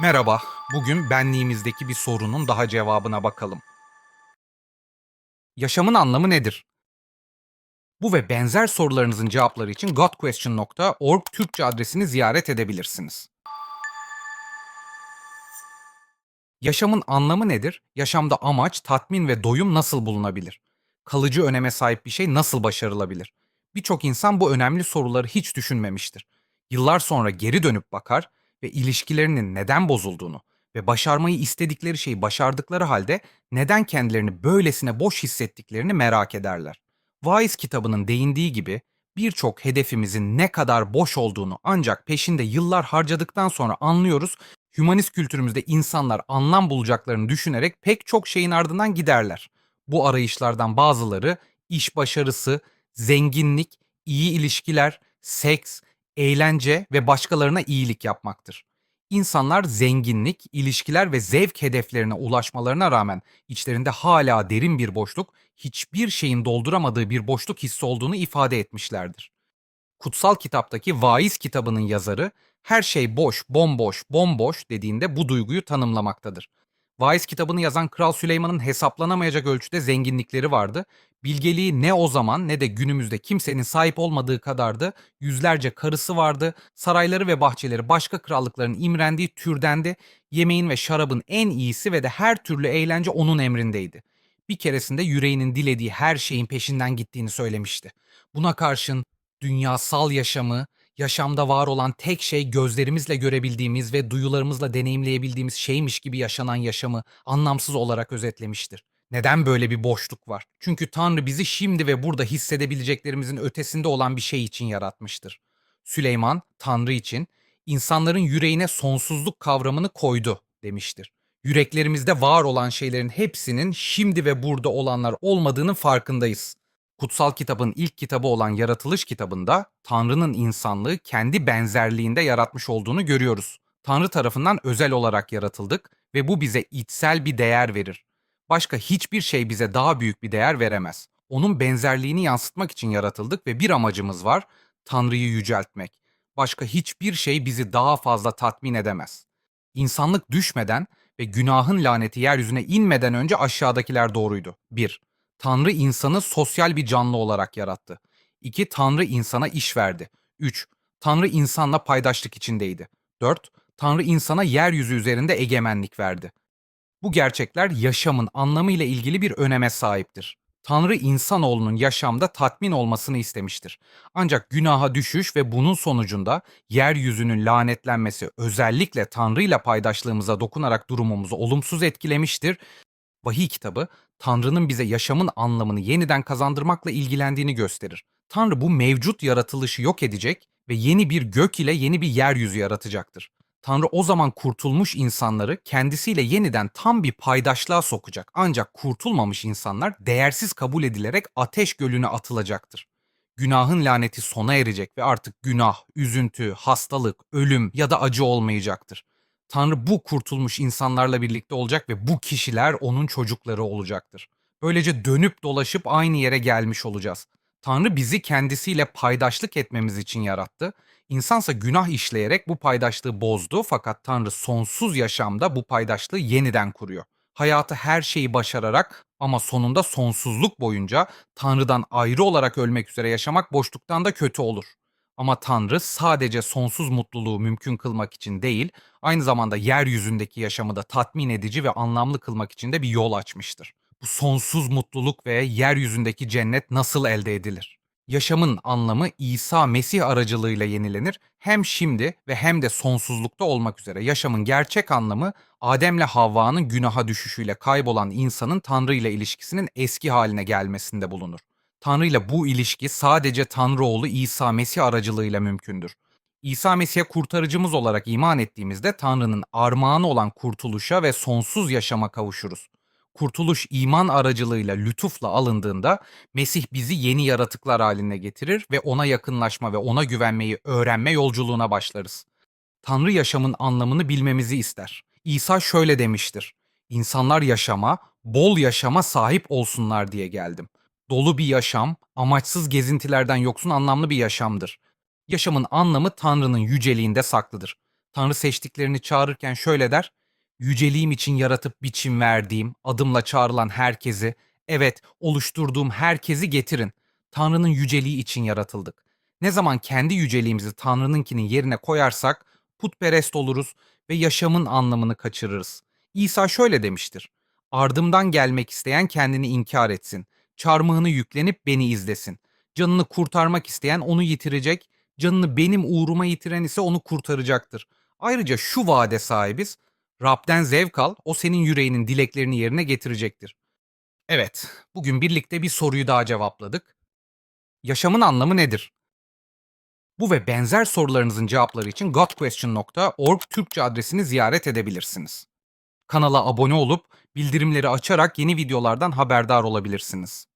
Merhaba, bugün benliğimizdeki bir sorunun daha cevabına bakalım. Yaşamın anlamı nedir? Bu ve benzer sorularınızın cevapları için godquestion.org Türkçe adresini ziyaret edebilirsiniz. Yaşamın anlamı nedir? Yaşamda amaç, tatmin ve doyum nasıl bulunabilir? Kalıcı öneme sahip bir şey nasıl başarılabilir? Birçok insan bu önemli soruları hiç düşünmemiştir. Yıllar sonra geri dönüp bakar ve ilişkilerinin neden bozulduğunu ve başarmayı istedikleri şeyi başardıkları halde neden kendilerini böylesine boş hissettiklerini merak ederler. Wise kitabının değindiği gibi birçok hedefimizin ne kadar boş olduğunu ancak peşinde yıllar harcadıktan sonra anlıyoruz Hümanist kültürümüzde insanlar anlam bulacaklarını düşünerek pek çok şeyin ardından giderler. Bu arayışlardan bazıları iş başarısı, zenginlik, iyi ilişkiler, seks, eğlence ve başkalarına iyilik yapmaktır. İnsanlar zenginlik, ilişkiler ve zevk hedeflerine ulaşmalarına rağmen içlerinde hala derin bir boşluk, hiçbir şeyin dolduramadığı bir boşluk hissi olduğunu ifade etmişlerdir. Kutsal kitaptaki Vaiz kitabının yazarı her şey boş, bomboş, bomboş dediğinde bu duyguyu tanımlamaktadır. Vaiz kitabını yazan Kral Süleyman'ın hesaplanamayacak ölçüde zenginlikleri vardı. Bilgeliği ne o zaman ne de günümüzde kimsenin sahip olmadığı kadardı. Yüzlerce karısı vardı. Sarayları ve bahçeleri başka krallıkların imrendiği türdendi. Yemeğin ve şarabın en iyisi ve de her türlü eğlence onun emrindeydi. Bir keresinde yüreğinin dilediği her şeyin peşinden gittiğini söylemişti. Buna karşın dünyasal yaşamı, yaşamda var olan tek şey gözlerimizle görebildiğimiz ve duyularımızla deneyimleyebildiğimiz şeymiş gibi yaşanan yaşamı anlamsız olarak özetlemiştir. Neden böyle bir boşluk var? Çünkü Tanrı bizi şimdi ve burada hissedebileceklerimizin ötesinde olan bir şey için yaratmıştır. Süleyman, Tanrı için insanların yüreğine sonsuzluk kavramını koydu demiştir. Yüreklerimizde var olan şeylerin hepsinin şimdi ve burada olanlar olmadığının farkındayız. Kutsal kitabın ilk kitabı olan Yaratılış kitabında Tanrı'nın insanlığı kendi benzerliğinde yaratmış olduğunu görüyoruz. Tanrı tarafından özel olarak yaratıldık ve bu bize içsel bir değer verir. Başka hiçbir şey bize daha büyük bir değer veremez. Onun benzerliğini yansıtmak için yaratıldık ve bir amacımız var, Tanrı'yı yüceltmek. Başka hiçbir şey bizi daha fazla tatmin edemez. İnsanlık düşmeden ve günahın laneti yeryüzüne inmeden önce aşağıdakiler doğruydu. 1. Tanrı insanı sosyal bir canlı olarak yarattı. 2. Tanrı insana iş verdi. 3. Tanrı insanla paydaşlık içindeydi. 4. Tanrı insana yeryüzü üzerinde egemenlik verdi. Bu gerçekler yaşamın anlamı ile ilgili bir öneme sahiptir. Tanrı insanoğlunun yaşamda tatmin olmasını istemiştir. Ancak günaha düşüş ve bunun sonucunda yeryüzünün lanetlenmesi özellikle Tanrı ile paydaşlığımıza dokunarak durumumuzu olumsuz etkilemiştir Vahiy kitabı Tanrı'nın bize yaşamın anlamını yeniden kazandırmakla ilgilendiğini gösterir. Tanrı bu mevcut yaratılışı yok edecek ve yeni bir gök ile yeni bir yeryüzü yaratacaktır. Tanrı o zaman kurtulmuş insanları kendisiyle yeniden tam bir paydaşlığa sokacak. Ancak kurtulmamış insanlar değersiz kabul edilerek ateş gölüne atılacaktır. Günahın laneti sona erecek ve artık günah, üzüntü, hastalık, ölüm ya da acı olmayacaktır. Tanrı bu kurtulmuş insanlarla birlikte olacak ve bu kişiler onun çocukları olacaktır. Böylece dönüp dolaşıp aynı yere gelmiş olacağız. Tanrı bizi kendisiyle paydaşlık etmemiz için yarattı. İnsansa günah işleyerek bu paydaşlığı bozdu fakat Tanrı sonsuz yaşamda bu paydaşlığı yeniden kuruyor. Hayatı her şeyi başararak ama sonunda sonsuzluk boyunca Tanrı'dan ayrı olarak ölmek üzere yaşamak boşluktan da kötü olur. Ama Tanrı sadece sonsuz mutluluğu mümkün kılmak için değil, aynı zamanda yeryüzündeki yaşamı da tatmin edici ve anlamlı kılmak için de bir yol açmıştır. Bu sonsuz mutluluk ve yeryüzündeki cennet nasıl elde edilir? Yaşamın anlamı İsa Mesih aracılığıyla yenilenir. Hem şimdi ve hem de sonsuzlukta olmak üzere yaşamın gerçek anlamı Adem'le Havva'nın günaha düşüşüyle kaybolan insanın Tanrı ile ilişkisinin eski haline gelmesinde bulunur. Tanrı ile bu ilişki sadece Tanrı oğlu İsa Mesih aracılığıyla mümkündür. İsa Mesih'e kurtarıcımız olarak iman ettiğimizde Tanrı'nın armağanı olan kurtuluşa ve sonsuz yaşama kavuşuruz. Kurtuluş iman aracılığıyla lütufla alındığında Mesih bizi yeni yaratıklar haline getirir ve ona yakınlaşma ve ona güvenmeyi öğrenme yolculuğuna başlarız. Tanrı yaşamın anlamını bilmemizi ister. İsa şöyle demiştir. İnsanlar yaşama, bol yaşama sahip olsunlar diye geldim. Dolu bir yaşam, amaçsız gezintilerden yoksun anlamlı bir yaşamdır. Yaşamın anlamı Tanrı'nın yüceliğinde saklıdır. Tanrı seçtiklerini çağırırken şöyle der. Yüceliğim için yaratıp biçim verdiğim, adımla çağrılan herkesi, evet oluşturduğum herkesi getirin. Tanrı'nın yüceliği için yaratıldık. Ne zaman kendi yüceliğimizi Tanrı'nınkinin yerine koyarsak putperest oluruz ve yaşamın anlamını kaçırırız. İsa şöyle demiştir. Ardımdan gelmek isteyen kendini inkar etsin. Çarmıhını yüklenip beni izlesin. Canını kurtarmak isteyen onu yitirecek, canını benim uğruma yitiren ise onu kurtaracaktır. Ayrıca şu vaade sahibiz. Rab'den zevk al, o senin yüreğinin dileklerini yerine getirecektir. Evet, bugün birlikte bir soruyu daha cevapladık. Yaşamın anlamı nedir? Bu ve benzer sorularınızın cevapları için godquestion.org Türkçe adresini ziyaret edebilirsiniz. Kanala abone olup bildirimleri açarak yeni videolardan haberdar olabilirsiniz.